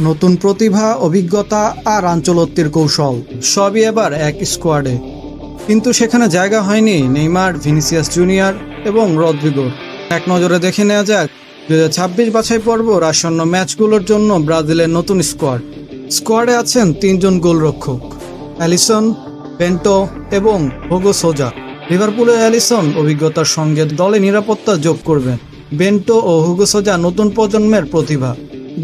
নতুন প্রতিভা, অভিজ্ঞতা আর আঞ্চলত্বের কৌশল, সবই এবার এক স্কোয়াডে। কিন্তু সেখানে জায়গা হয়নি নেইমার, ভিনিসিয়াস জুনিয়র এবং রদ্রিগোর এক নজরে দেখে নেওয়া যাক দু হাজার ছাব্বিশ বাছাই পর্বর আসন্ন ম্যাচগুলোর জন্য ব্রাজিলের নতুন স্কোয়াড। স্কোয়াডে আছেন তিনজন গোলরক্ষক, অ্যালিসন, বেন্টো এবং হোগো সোজা। লিভারপুলের অ্যালিসন অভিজ্ঞতার সঙ্গে দলে নিরাপত্তা যোগ করবেন। বেন্টো ও হুগো সোজা নতুন প্রজন্মের প্রতিভা।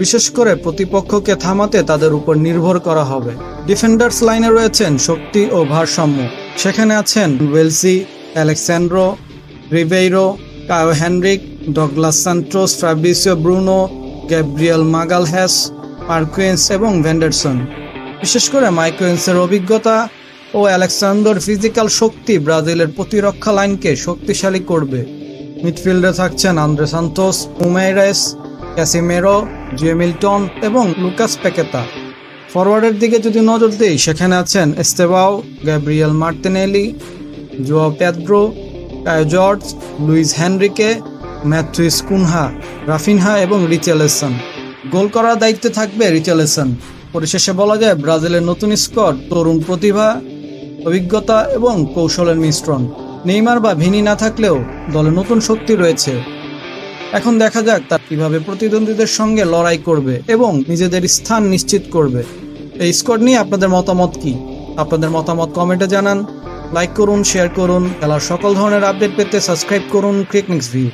বিশেষ করে প্রতিপক্ষকে থামাতে তাদের উপর নির্ভর করা হবে। ডিফেন্ডার্স লাইনে রয়েছেন শক্তি ও ভারসাম্য। সেখানে আছেন ওয়েলসি Alexsandro রিভেইরো, Caio Henrique, Douglas সান্ট্রোস Fabricio Bruno, Gabriel মাগালহ্যাস মার্কুয়েন্স এবং ভেন্ডারসন বিশেষ করে মাইকুয়েন্সের অভিজ্ঞতা ও অ্যালেক্সান্ডার ফিজিক্যাল শক্তি ব্রাজিলের প্রতিরক্ষা লাইনকে শক্তিশালী করবে। মিডফিল্ডে থাকছেন আন্দ্রে সান্তোস উমেরেস ক্যাসিমেরো জিয়েমিল্টন এবং লুকাস পেকেতা। ফরওয়ার্ডের দিকে যদি নজর দিই, সেখানে আছেন Estevao, Gabriel Martinelli Joao Pedro, Kaio Jorge, Luiz Henrique Matheus Cunha, Raphinha এবং রিচেলেসন গোল করার দায়িত্বে থাকবে রিচেলেসন পরিশেষে বলা যায়, ব্রাজিলের নতুন স্কোয়াড, তরুণ প্রতিভা, অভিজ্ঞতা এবং কৌশলের মিশ্রণ। নেইমার বা ভিনি না থাকলেও দলে নতুন শক্তি রয়েছে। এখন দেখা যাক তার কীভাবে প্রতিদ্বন্দ্বীদের সঙ্গে লড়াই করবে এবং নিজেদের স্থান নিশ্চিত করবে। এই স্কোয়াড নিয়ে আপনাদের মতামত কি? আপনাদের মতামত কমেন্টে জানান। লাইক করুন শেয়ার করুন। খেলার সকল ধরনের আপডেট পেতে সাবস্ক্রাইব করুন ক্রিকনিক্স ভিউ